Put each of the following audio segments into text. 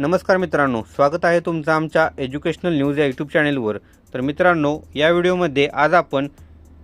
नमस्कार मित्रांनो स्वागत आहे तुमचं आमच्या एज्युकेशनल न्यूज या यूट्यूब चॅनेलवर तर मित्रांनो या व्हिडिओमध्ये आज आपण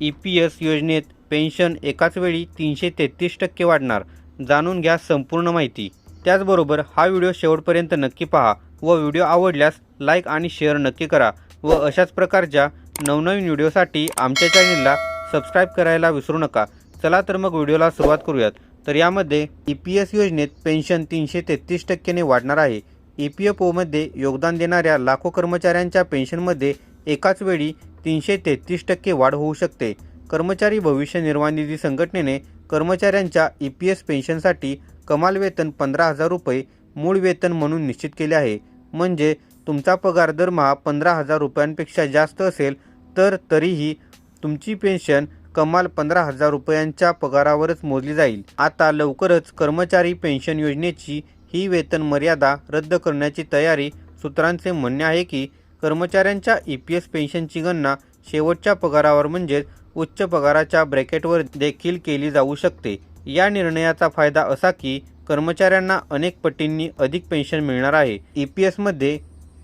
ई पी एस योजनेत पेन्शन एकाच वेळी तीनशे तेहतीस टक्के वाढणार जाणून घ्या संपूर्ण माहिती. त्याचबरोबर हा व्हिडिओ शेवटपर्यंत नक्की पहा व व्हिडिओ आवडल्यास लाईक आणि शेअर नक्की करा व अशाच प्रकारच्या नवनवीन व्हिडिओसाठी आमच्या चॅनेलला सबस्क्राईब करायला विसरू नका. चला तर मग व्हिडिओला सुरुवात करूयात. तर यामध्ये ई पी एस योजनेत पेन्शन तीनशे तेहतीस टक्क्याने वाढणार आहे. ई पी एफ ओमध्ये योगदान देणाऱ्या लाखो कर्मचाऱ्यांच्या पेन्शनमध्ये एकाच वेळी तीनशे तेहतीस टक्के वाढ होऊ शकते. कर्मचारी भविष्य निर्वाह निधी संघटनेने कर्मचाऱ्यांच्या ई पी एस पेन्शनसाठी कमाल वेतन पंधरा हजार रुपये मूळ वेतन म्हणून निश्चित केले आहे. म्हणजे तुमचा पगार दरमहा पंधरा हजार रुपयांपेक्षा जास्त असेल तर तरीही तुमची पेन्शन कमाल पंधरा हजार रुपयांच्या पगारावरच मोजली जाईल. आता लवकरच कर्मचारी पेन्शन योजनेची ही वेतन मर्यादा रद्द करण्याची तयारी सूत्रांचे म्हणणे आहे की कर्मचाऱ्यांच्या ई पी एस पेन्शनची गणना शेवटच्या पगारावर म्हणजेच उच्च पगाराच्या ब्रॅकेटवर देखील केली जाऊ शकते. या निर्णयाचा फायदा असा की कर्मचाऱ्यांना अनेक पटींनी अधिक पेन्शन मिळणार आहे. ई पी एसमध्ये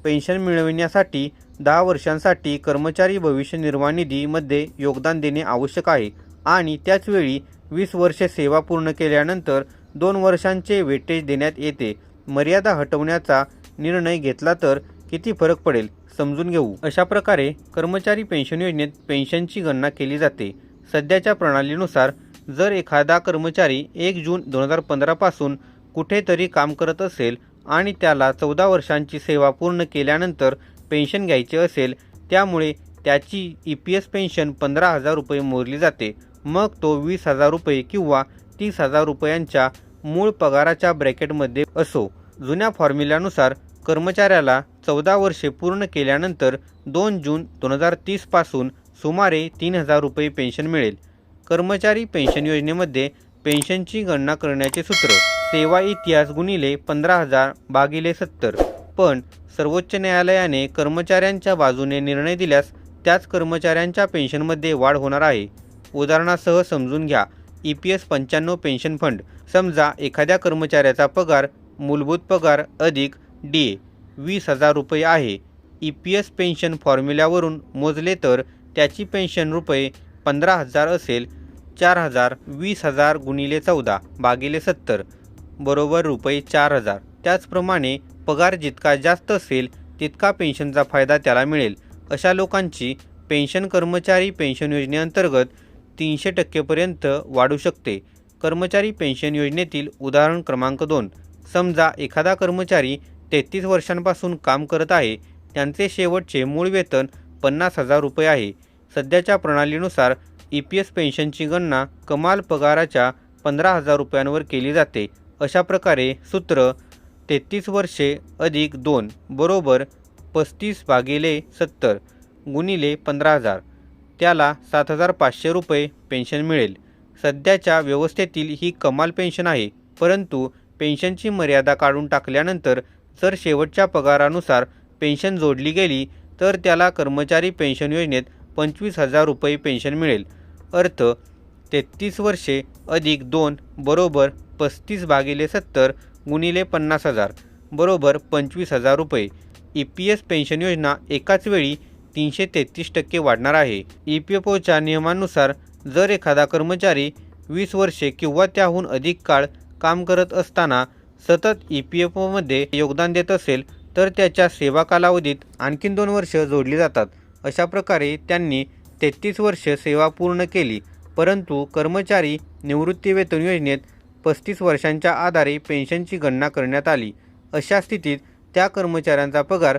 पेन्शन मिळविण्यासाठी दहा वर्षांसाठी कर्मचारी भविष्य निर्वाह निधीमध्ये योगदान देणे आवश्यक आहे आणि त्याचवेळी वीस वर्षे सेवा पूर्ण केल्यानंतर दोन वर्षांचे वेटेज देण्यात येते. मर्यादा हटवण्याचा निर्णय घेतला तर किती फरक पडेल समजून घेऊ. अशा प्रकारे कर्मचारी पेन्शन योजनेत पेन्शनची गणना केली जाते. सध्याच्या प्रणालीनुसार जर एखादा कर्मचारी एक जून दोन हजार पंधरापासून कुठेतरी काम करत असेल आणि त्याला चौदा वर्षांची सेवा पूर्ण केल्यानंतर पेन्शन घ्यायचे असेल त्यामुळे त्याची ई पी एस पेन्शन पंधरा हजार रुपये मोजली जाते. मग तो वीस हजार रुपये किंवा तीस हजार रुपयांच्या मूळ पगाराच्या ब्रॅकेटमध्ये असो. जुन्या फॉर्म्युल्यानुसार कर्मचाऱ्याला चौदा वर्षे पूर्ण केल्यानंतर दोन जून दोन हजार तीसपासून सुमारे तीन हजार रुपये पेन्शन मिळेल. कर्मचारी पेन्शन योजनेमध्ये पेन्शनची गणना करण्याचे सूत्र सेवा इतिहास गुणिले पंधरा हजार भागिले सत्तर. पण सर्वोच्च न्यायालयाने कर्मचाऱ्यांच्या बाजूने निर्णय दिल्यास त्याच कर्मचाऱ्यांच्या पेन्शनमध्ये वाढ होणार आहे. उदाहरणासह समजून घ्या. ई पी एस पंच्याण्णव पेन्शन फंड. समजा एखाद्या कर्मचाऱ्याचा पगार मूलभूत पगार अधिक डी ए वीस हजार रुपये आहे. ई पी एस पेन्शन फॉर्म्युल्यावरून मोजले तर त्याची पेन्शन रुपये पंधरा हजार असेल चार हजार वीस हजार गुणिले चौदा भागिले सत्तर बरोबर रुपये चार हजार. त्याचप्रमाणे पगार जितका जास्त असेल तितका पेन्शनचा फायदा त्याला मिळेल. अशा लोकांची पेन्शन कर्मचारी पेन्शन योजनेअंतर्गत तीनशे टक्केपर्यंत वाढू शकते. कर्मचारी पेन्शन योजनेतील उदाहरण क्रमांक दोन. समजा एखादा कर्मचारी तेहतीस वर्षांपासून काम करत आहे. त्यांचे शेवटचे मूळ वेतन पन्नास हजार रुपये आहे. सध्याच्या प्रणालीनुसार ई पी एस पेन्शनची गणना कमाल पगाराच्या पंधरा हजार रुपयांवर केली जाते. अशा प्रकारे सूत्र तेहतीस वर्षे अधिक दोन बरोबर पस्तीस भागिले सत्तर गुणिले पंधरा हजार. त्याला सात हजार पाचशे रुपये पेन्शन मिळेल. सध्याच्या व्यवस्थेतील ही कमाल पेन्शन आहे परंतु पेन्शनची मर्यादा काढून टाकल्यानंतर जर शेवटच्या पगारानुसार पेन्शन जोडली गेली तर त्याला कर्मचारी पेन्शन योजनेत पंचवीस हजार रुपये पेन्शन मिळेल. अर्थ तेहतीस वर्षे अधिक दोन बरोबर पस्तीस भागिले सत्तर गुणिले पन्नास हजार बरोबर पंचवीस हजार रुपये. ई पी एस पेन्शन योजना एकाच वेळी तीनशे तेहतीस टक्के वाढणार आहे. ई पी एफ ओच्या नियमानुसार जर एखादा कर्मचारी वीस वर्षे किंवा त्याहून अधिक काळ काम करत असताना सतत ई पी एफ ओमध्ये योगदान देत असेल तर त्याच्या सेवा कालावधीत आणखीन दोन वर्ष जोडली जातात. अशा प्रकारे त्यांनी तेहतीस वर्ष सेवा पूर्ण केली परंतु कर्मचारी निवृत्तीवेतन योजनेत पस्तीस वर्षांच्या आधारे पेन्शनची गणना करण्यात आली. अशा स्थितीत त्या कर्मचाऱ्यांचा पगार